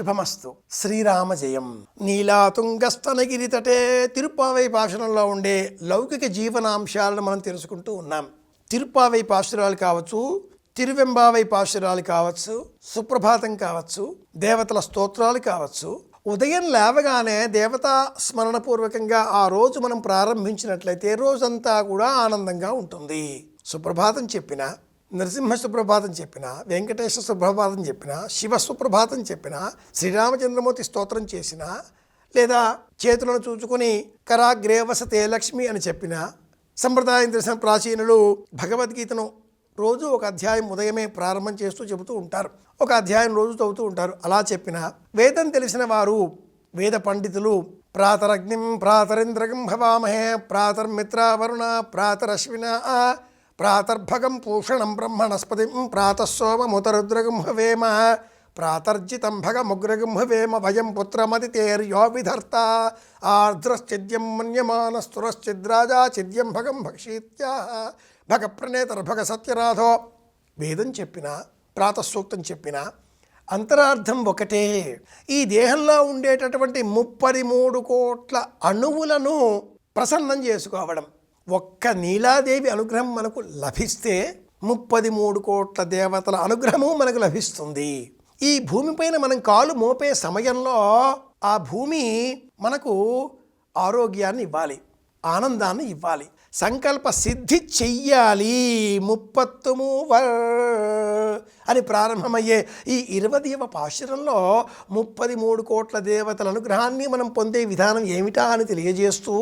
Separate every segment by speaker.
Speaker 1: శుభమస్తు. శ్రీరామ జయం నీలాతుంగస్తనగిరి తటే తిరుపావై పాశనంలో ఉండే లౌకిక జీవనాంశాలను మనం తెలుసుకుంటూ ఉన్నాం. తిరుపావై పాశురాలు కావచ్చు తిరువెంబావై పాశురాలు కావచ్చు సుప్రభాతం కావచ్చు దేవతల స్తోత్రాలు కావచ్చు. ఉదయం లేవగానే దేవతా స్మరణపూర్వకంగా ఆ రోజు మనం ప్రారంభించినట్లయితే రోజంతా కూడా ఆనందంగా ఉంటుంది. సుప్రభాతం చెప్పిన నరసింహ సుప్రభాతం చెప్పిన వెంకటేశ్వర సుప్రభాతం చెప్పిన శివ సుప్రభాతం చెప్పిన శ్రీరామచంద్రమూర్తి స్తోత్రం చేసిన లేదా చేతులను చూచుకొని కరాగ్రేవసతే లక్ష్మి అని చెప్పిన సంప్రదాయం తెలిసిన ప్రాచీనులు భగవద్గీతను రోజు ఒక అధ్యాయం ఉదయమే ప్రారంభం చేస్తూ చెబుతూ ఉంటారు. ఒక అధ్యాయం రోజు చదువుతూ ఉంటారు. అలా చెప్పిన వేదం తెలిసిన వారు వేద పండితులు ప్రాతరగ్నిం ప్రాతరింద్రగం భవామహే ప్రాతర్మిత్ర వరుణ ప్రాతరశ్విన ప్రాతర్భగం పూషణం బ్రహ్మణస్పతిం ప్రాతస్సోమముతరుద్రగం హవేమ ప్రాతర్జితం భగముగ్రగం హవేమ భయం పుత్రమదితేర్యో విధర్త ఆర్ద్రశ్చిద్యం మన్యమానస్తురశ్చిద్రాజా చిద్యం భగం భక్షీత్యా భగ ప్రణేతర్భగ సత్యరాధో వేదం చెప్పిన ప్రాతసూక్తం చెప్పిన అంతరార్థం ఒకటే. ఈ దేహంలో ఉండేటటువంటి ముప్పది మూడు కోట్ల అణువులను ప్రసన్నం చేసుకోవడం. ఒక్క నీలాదేవి అనుగ్రహం మనకు లభిస్తే ముప్పది మూడు కోట్ల దేవతల అనుగ్రహము మనకు లభిస్తుంది. ఈ భూమిపైన మనం కాలు మోపే సమయంలో ఆ భూమి మనకు ఆరోగ్యాన్ని ఇవ్వాలి. ఆనందాన్ని ఇవ్వాలి. సంకల్ప సిద్ధి చెయ్యాలి. ముప్పత్తుము మూవర్ అని ప్రారంభమయ్యే ఈ ఇరవదవ పాశురంలో ముప్పది మూడు కోట్ల దేవతల అనుగ్రహాన్ని మనం పొందే విధానం ఏమిటా అని తెలియజేస్తూ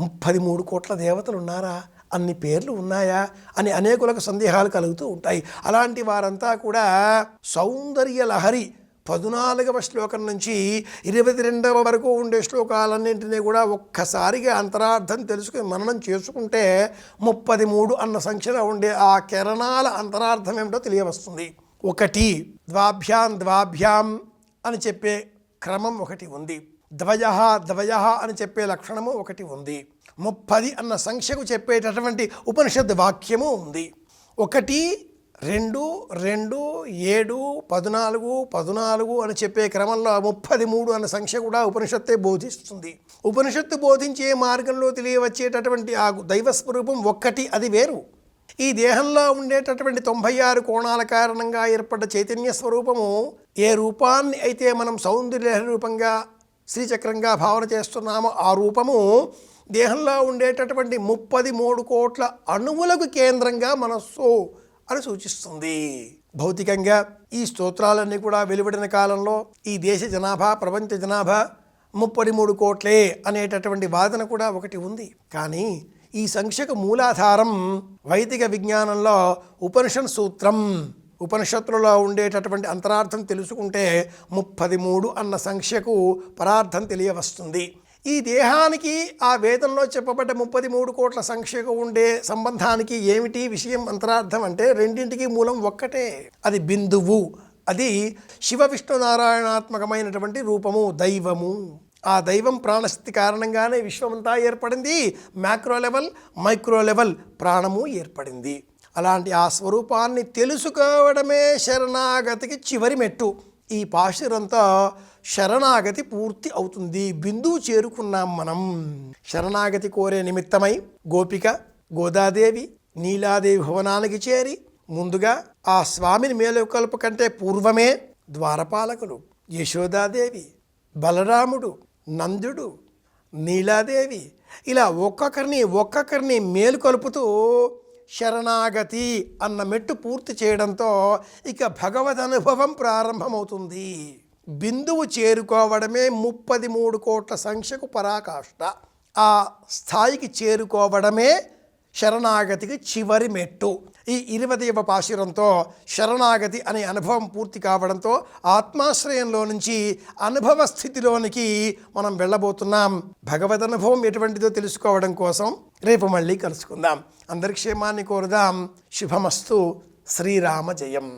Speaker 1: ముప్పది మూడు కోట్ల దేవతలు ఉన్నారా? అన్ని పేర్లు ఉన్నాయా? అని అనేకులకు సందేహాలు కలుగుతూ ఉంటాయి. అలాంటి వారంతా కూడా సౌందర్య లహరి పద్నాలుగవ శ్లోకం నుంచి ఇరవై రెండవ వరకు ఉండే శ్లోకాలన్నింటినీ కూడా ఒక్కసారిగా అంతరార్థం తెలుసుకుని మననం చేసుకుంటే ముప్పది మూడు అన్న సంఖ్యలో ఉండే ఆ కిరణాల అంతరార్థం ఏమిటో తెలియవస్తుంది. ఒకటి ద్వాభ్యాం ద్వాభ్యాం అని చెప్పే క్రమం ఒకటి ఉంది. ద్వయ ద్వయ అని చెప్పే లక్షణము ఒకటి ఉంది. ముప్పది అన్న సంఖ్యకు చెప్పేటటువంటి ఉపనిషద్ వాక్యము ఉంది. ఒకటి రెండు రెండు ఏడు పద్నాలుగు పద్నాలుగు అని చెప్పే క్రమంలో ముప్పది మూడు అన్న సంఖ్య కూడా ఉపనిషత్తే బోధిస్తుంది. ఉపనిషత్తు బోధించే మార్గంలో తెలియవచ్చేటటువంటి ఆ దైవ స్వరూపం ఒక్కటి అది వేరు. ఈ దేహంలో ఉండేటటువంటి తొంభై ఆరు కోణాల కారణంగా ఏర్పడ్డ చైతన్య స్వరూపము ఏ రూపాన్ని అయితే మనం సౌందర్య రూపంగా శ్రీచక్రంగా భావన చేస్తున్నామో ఆ రూపము దేహంలో ఉండేటటువంటి ముప్పది మూడు కోట్ల అణువులకు కేంద్రంగా మనస్సు అని సూచిస్తుంది. భౌతికంగా ఈ స్తోత్రాలన్నీ కూడా వెలువడిన కాలంలో ఈ దేశ జనాభా ప్రపంచ జనాభా ముప్పై మూడు కోట్లే అనేటటువంటి వాదన కూడా ఒకటి ఉంది. కానీ ఈ సంఖ్యకు మూలాధారం వైదిక విజ్ఞానంలో ఉపనిషన్ సూత్రం. ఉపనిషత్తులలో ఉండేటటువంటి అంతరార్థం తెలుసుకుంటే ముప్పది మూడు అన్న సంఖ్యకు పరార్థం తెలియవస్తుంది. ఈ దేహానికి ఆ వేదంలో చెప్పబడ్డ ముప్పది మూడు కోట్ల సంఖ్యకు ఉండే సంబంధానికి ఏమిటి విషయం అంతరార్థం అంటే రెండింటికి మూలం ఒక్కటే. అది బిందువు. అది శివ విష్ణునారాయణాత్మకమైనటువంటి రూపము దైవము. ఆ దైవం ప్రాణశక్తి కారణంగానే విశ్వమంతా ఏర్పడింది. మ్యాక్రో లెవెల్ మైక్రో లెవెల్ ప్రాణము ఏర్పడింది. అలాంటి ఆ స్వరూపాన్ని తెలుసుకోవడమే శరణాగతికి చివరి మెట్టు. ఈ పాశరంతా శరణాగతి పూర్తి అవుతుంది. బిందువు చేరుకున్నాం మనం. శరణాగతి కోరే నిమిత్తమై గోపిక గోదాదేవి నీలాదేవి భవనానికి చేరి ముందుగా ఆ స్వామిని మేలుకొల్పు కంటే పూర్వమే ద్వారపాలకులు యశోదాదేవి బలరాముడు నందుడు నీలాదేవి ఇలా ఒక్కొక్కరిని ఒక్కొక్కరిని మేలుకొలుపుతూ శరణాగతి అన్న మెట్టు పూర్తి చేయడంతో ఇక భగవద్ అనుభవం ప్రారంభమవుతుంది. బిందువు చేరుకోవడమే ముప్పది మూడు కోట్ల సంఖ్యకు పరాకాష్ట. ఆ స్థాయికి చేరుకోవడమే శరణాగతికి చివరి మెట్టు. ఈ ఇరవదవ పాశురంతో శరణాగతి అనే అనుభవం పూర్తి కావడంతో ఆత్మాశ్రయంలో నుంచి అనుభవ స్థితిలోనికి మనం వెళ్ళబోతున్నాం. భగవద్ అనుభవం ఎటువంటిదో తెలుసుకోవడం కోసం రేపు మళ్ళీ కలుసుకుందాం. అందరి క్షేమాన్ని కోరుదాం. శుభమస్తు. శ్రీరామ జయం